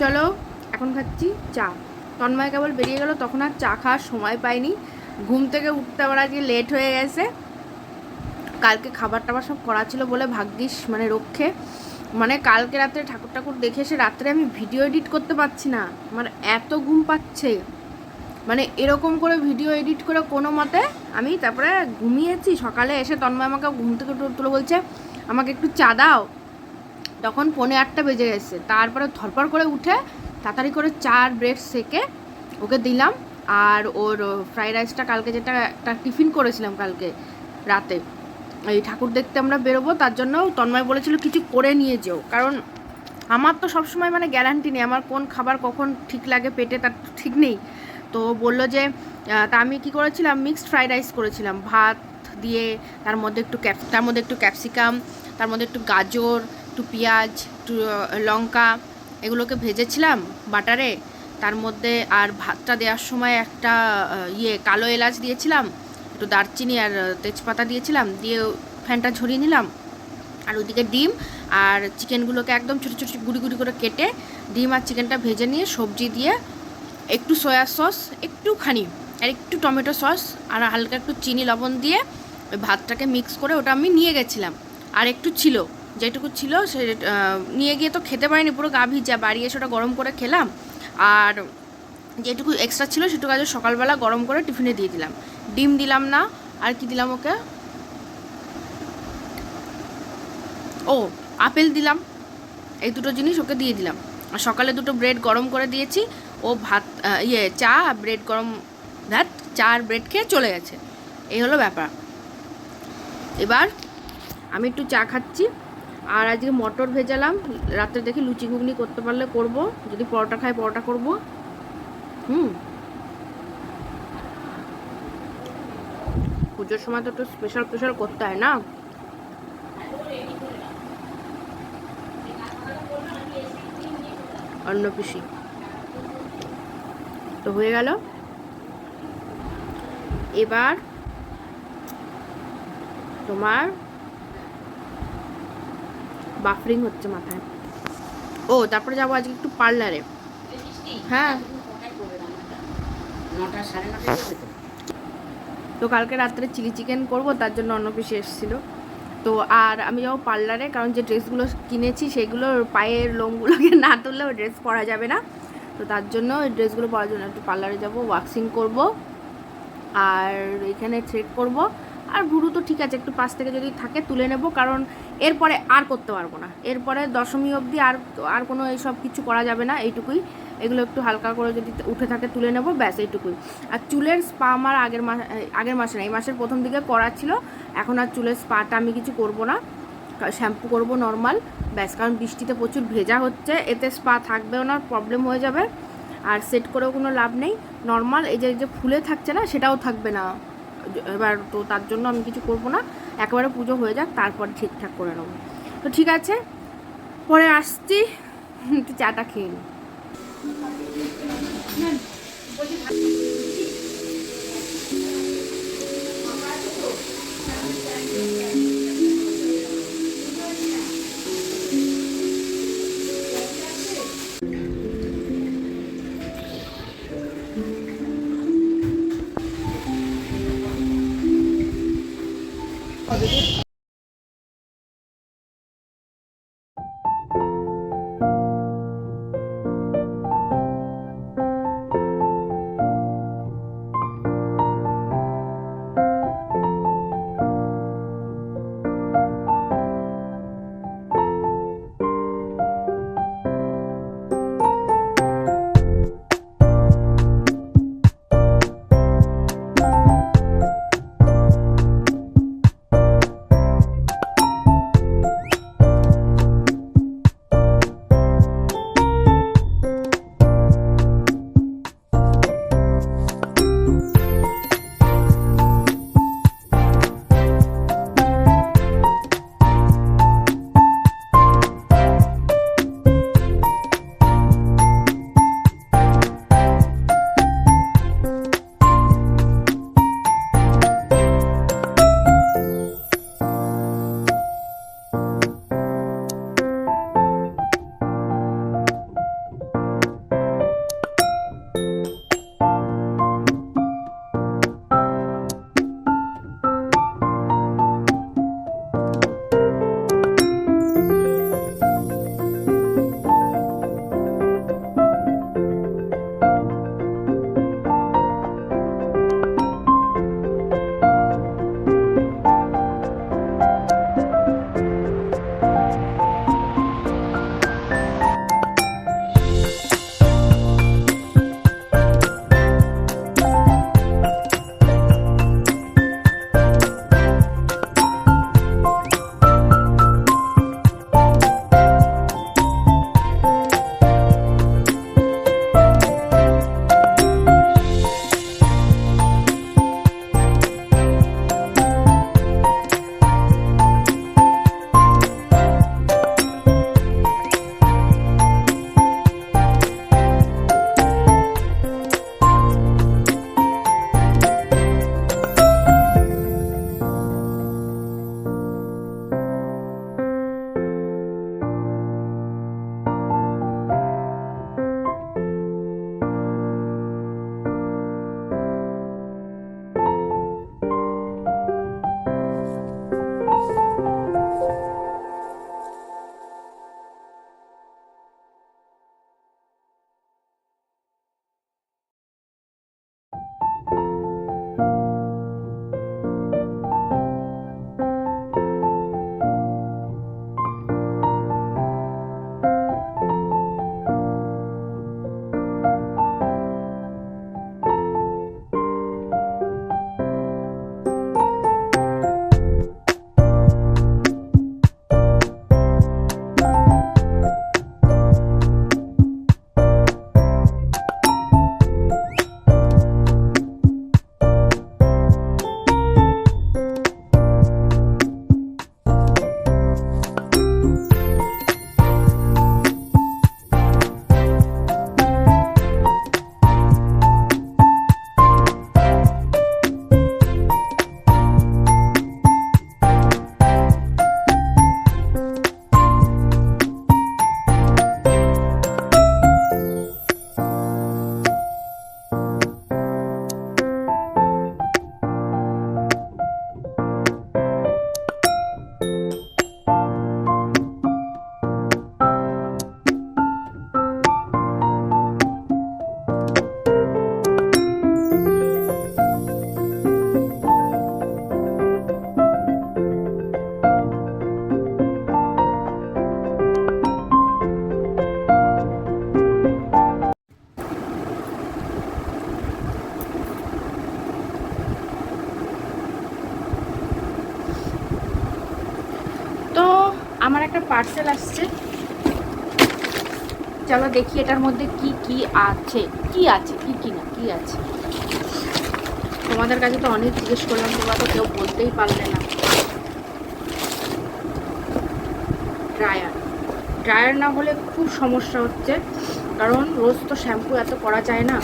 চলো, এখন খাচ্ছি চা। তন্ময় কেবল বেরিয়ে গেল, তখন আর চা খাওয়ার সময় পাইনি। ঘুম থেকে উঠতে আবার আজকে লেট হয়ে গেছে। কালকে খাবার টাবার সব করা ছিল বলে ভাগ্যিস মানে রক্ষে। মানে কালকে রাত্রে ঠাকুর ঠাকুর দেখে এসে রাত্রে আমি ভিডিও এডিট করতে পারছি না। মানে এত ঘুম পাচ্ছে। মানে এরকম করে ভিডিও এডিট করে কোনো মতে আমি তারপরে ঘুমিয়েছি। সকালে এসে তন্ময় আমাকে ঘুম থেকে উঠে বলছে, আমাকে একটু চা দাও। তখন পৌনে আটটা বেজে গেছে। তারপরে ধরপর করে উঠে তাড়াতাড়ি করে চার ব্রেড সেকে ওকে দিলাম আর ওর ফ্রাইড রাইসটা কালকে যেটা একটা টিফিন করেছিলাম কালকে রাতে। এই ঠাকুর দেখতে আমরা বেরোবো, তার জন্য তন্ময় বলেছিল কিছু করে নিয়ে যেও। কারণ আমার তো সবসময় মানে গ্যারান্টি নেই, আমার কোন খাবার কখন ঠিক লাগে পেটে তার ঠিক নেই। তো বলল যে তা আমি কি করেছিলাম? মিক্সড ফ্রাইড রাইস করেছিলাম। ভাত দিয়ে তার মধ্যে একটু ক্যাপ তার মধ্যে একটু ক্যাপসিকাম তার মধ্যে একটু গাজর একটু পেঁয়াজ, একটু লঙ্কা এগুলোকে ভেজেছিলাম বাটারে। তার মধ্যে আর ভাতটা দেওয়ার সময় একটা ইয়ে কালো এলাচ দিয়েছিলাম, একটু দারচিনি আর তেজপাতা দিয়েছিলাম, দিয়ে ফ্যানটা ঝরিয়ে নিলাম। আর ওইদিকে ডিম আর চিকেনগুলোকে একদম ছোটো ছোটো, গুঁড়ি গুঁড়ি করে কেটে ডিম আর চিকেনটা ভেজে নিয়ে সবজি দিয়ে একটু সয়া সস, একটুখানি আর একটু টমেটো সস আর হালকা একটু চিনি লবণ দিয়ে ওই ভাতটাকে মিক্স করে ওটা আমি নিয়ে গেছিলাম। আর একটু ছিল। যেটুকু ছিল সে নিয়ে গিয়ে তো খেতে পারিনি, পুরো গা ভিজা। বাড়ি এসে ওটা গরম করে খেলাম। আর যেটুকু এক্সট্রা ছিল সেটুকু আজ সকালবেলা গরম করে টিফিনে দিয়ে দিলাম। ডিম দিলাম না, আর কি দিলাম ওকে? ও, আপেল দিলাম। এই দুটো জিনিস ওকে দিয়ে দিলাম। আর সকালে দুটো ব্রেড গরম করে দিয়েছি। ও ভাত ইয়ে চা ব্রেড গরম ভাত, চা আর ব্রেড খেয়ে চলে গেছে। এই হলো ব্যাপার। এবার আমি একটু চা খাচ্ছি। আর আজকে মটর ভেজালাম। রাত্রে দেখি লুচি ঘুগনি করতে পারলে করব। যদি পরোটা খাই, পরোটা করব। হুম। পুজোর সময় তো একটু স্পেশাল স্পেশাল করতে হয় না? অন্য পিসি। তো হয়ে গেল। এবার তোমার বাফরিং হচ্ছে মাথায়। ও তারপরে যাব আজকে একটু পার্লারে হ্যাঁ। তো। কালকে রাত্রে চিলি চিকেন করব তার জন্য অন্য পিসি এসেছিল। তো আর আমি যাব পার্লারে কারণ যে ড্রেসগুলো কিনেছি সেগুলোর পায়ের লোমগুলোকে না তুললে ওই ড্রেস পরা যাবে না। তো তার জন্য ওই ড্রেসগুলো পরার জন্য একটু পার্লারে যাব ওয়াক্সিং করব। আর এখানে থ্রেড করব। আর ভুরু তো ঠিক আছে, একটু পাশ থেকে যদি থাকে তুলে নেব, কারণ এরপরে আর করতে পারব না। এরপরে দশমী অবধি আর আর কোনো এইসব কিছু করা যাবে না, এইটুকুই। এগুলো একটু হালকা করে যদি উঠে থাকে তুলে নেব, ব্যাস এইটুকুই। আর চুলের স্পা আমার আগের মাস আগের মাসে না, এই মাসের প্রথম দিকে করা ছিল। এখন আর চুলের স্পাটা আমি কিছু করব না। শ্যাম্পু করব নর্মাল, ব্যাস, কারণ বৃষ্টিতে প্রচুর ভেজা হচ্ছে। এতে স্পা থাকবেও না, প্রবলেম হয়ে যাবে। আর সেট করেও কোনো লাভ নেই। নর্মাল এই যে এই যে ফুলে থাকছে না, সেটাও থাকবে না। এবার তো তার জন্য আমি কিছু করব না। একেবারে পুজো হয়ে যাক, তারপর ঠিকঠাক করে নেব। তো ঠিক আছে, পরে আসছি, একটু চাটা খেয়ে নিই চলো দেখি এটার মধ্যে কি কি আছে। কি আছে? কি কি না? কি আছে? তোমাদের কাছে তো অনেক জিজ্ঞেস করলাম, তোমরা তো কেউ বলতেই পারলে না। ড্রায়ার। ড্রায়ার না হলে খুব সমস্যা হচ্ছে, কারণ রোজ তো শ্যাম্পু এত করা যায় না।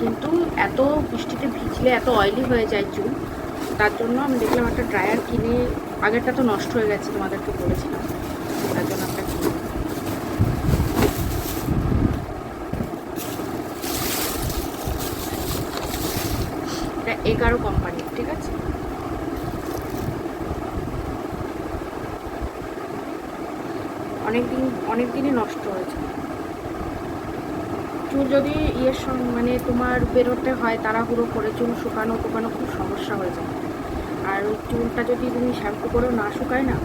কিন্তু এত বৃষ্টিতে ভিজলে এত অয়েলি হয়ে যায় চুল, তার জন্য আমি দেখলাম একটা ড্রায়ার কিনে, আগেরটা তো নষ্ট হয়ে গেছে, তোমাদেরকে বলেছিলাম তার জন্য একটা কিনে এগারো কোম্পানি ঠিক আছে? অনেক দিন অনেক নষ্ট হয়েছে। চুল যদি ইয়ের সঙ্গে মানে তোমার বেরোতে হয়, তাড়াহুড়ো করে, চুল শুকানো, টুকানো খুব সমস্যা হয়ে যায়। আর ওই চুলটা যদি তুমি শ্যাম্পু করেও না শুকায় না,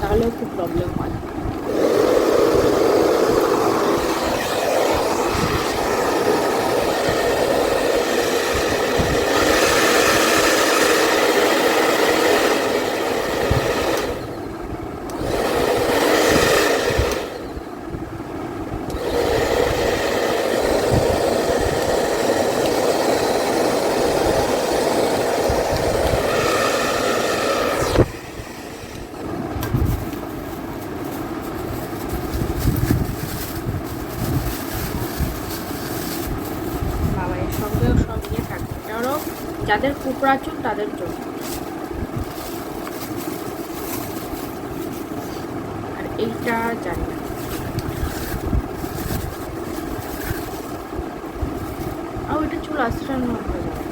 তাহলেও খুব প্রবলেম হয় বাবা এর সঙ্গেও সব নিয়ে থাকবে এটা হলো যাদের কুকড়া চুল তাদের জন্য আর এইটা জানি না। আর ওইটা চুল আশ্রানো হয়ে যাবে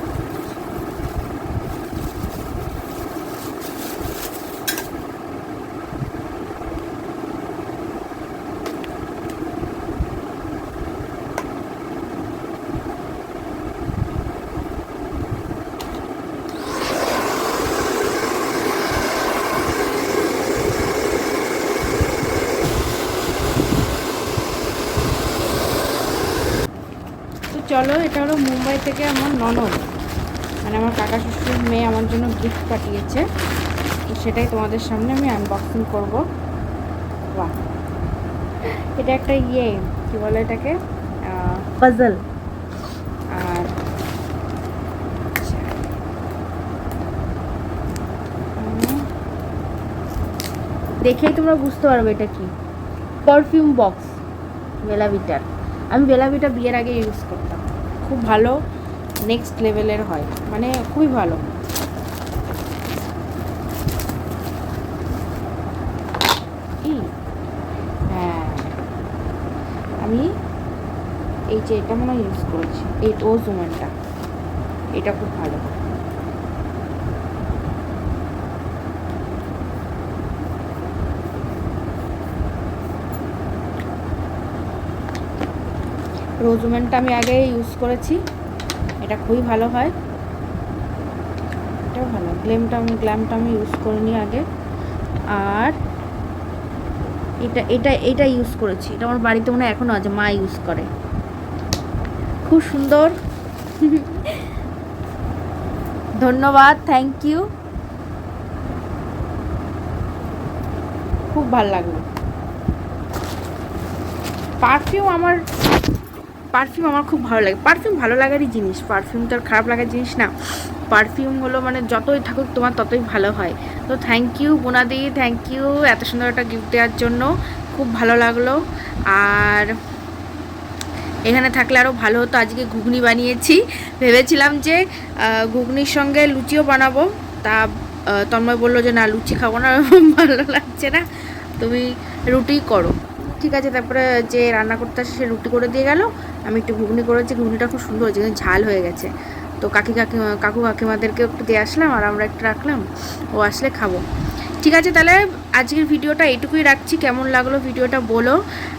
তো চলো এটা হলো মুম্বাই থেকে আমার ননদ। মানে আমার কাকা শ্বশুরের মেয়ে আমার জন্য গিফট পাঠিয়েছে। তো সেটাই তোমাদের সামনে আমি আনবক্সিং করব। বাহ। এটা একটা ইয়ে কি বলে এটাকে? পাজল আর। দেখেই তোমরা বুঝতে পারবে এটা কি। পারফিউম বক্স বেলাভিটার আমি বেলাভিটা বিয়ের আগে ইউজ করতাম। খুব ভালো নেক্সট লেভেলের হয়। মানে খুবই ভালো। হ্যাঁ। আমি এই যে এটা মনে হয় ইউজ করেছি। এই ওজ ওমেনটা এটা খুব ভালো। রোজমেনটা আমি আগে ইউজ করেছি। এটা খুবই ভালো হয়। এটাও ভালো। গ্লেমটা আমি গ্ল্যামটা আমি ইউজ করিনি আগে। আর এটা এটা এটা ইউজ করেছি। এটা আমার বাড়িতে মনে হয় এখনও আছে। মা ইউজ করে। খুব সুন্দর। ধন্যবাদ। থ্যাংক ইউ খুব ভালো লাগল। পারফিউম আমার পারফিউম আমার খুব ভালো লাগে। পারফিউম ভালো লাগারই জিনিস। পারফিউম তো আর খারাপ লাগার জিনিস না। পারফিউম হলো মানে যতই থাকুক তোমার ততই ভালো হয়। তো থ্যাংক ইউ বোনাদি থ্যাংক ইউ এত সুন্দর একটা গিফট দেওয়ার জন্য। খুব ভালো লাগল। আর এখানে থাকলে আরও ভালো হতো। আজকে ঘুগনি বানিয়েছি। ভেবেছিলাম যে ঘুগনির সঙ্গে লুচিও বানাবো। তা তন্ময় বলল যে, না, লুচি খাব না। ভালো লাগছে না। তুমি রুটি করো। ঠিক আছে, তারপরে যে রান্না করতে আসে সে রুটি করে দিয়ে গেল। আমি একটু ঘুগনি করেছি, ঘুগনিটা খুব সুন্দর হয়েছে, কিন্তু ঝাল হয়ে গেছে। তো কাকি কাকি, কাকু কাকিমাদেরকে একটু দিয়ে আসলাম আর আমরা একটু রাখলাম, ও আসলে খাব। ঠিক আছে, তাহলে আজকের ভিডিওটা এইটুকুই রাখছি। কেমন লাগল ভিডিওটা বলো।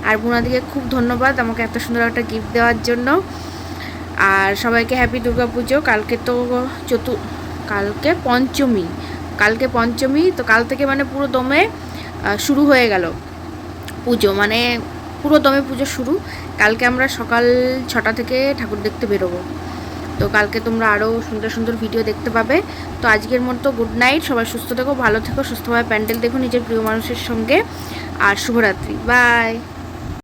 আর বোনাদিকে খুব ধন্যবাদ আমাকে এত সুন্দর একটা গিফট দেওয়ার জন্য। আর সবাইকে হ্যাপি দুর্গা পুজো কালকে তো চতু, কালকে পঞ্চমী। কালকে পঞ্চমী, তো কাল থেকে মানে পুরো দমে শুরু হয়ে গেল। পুজো মানে পুরো দমে পুজো শুরু। কালকে আমরা সকাল ছটা থেকে ঠাকুর দেখতে বেরোবো। তো কালকে তোমরা আরও সুন্দর সুন্দর ভিডিও দেখতে পাবে। তো আজকের মতো গুড নাইট সবাই সুস্থ থেকো, ভালো থেকো, সুস্থভাবে প্যান্ডেল দেখো নিজের প্রিয় মানুষের সঙ্গে। আর শুভরাত্রি বাই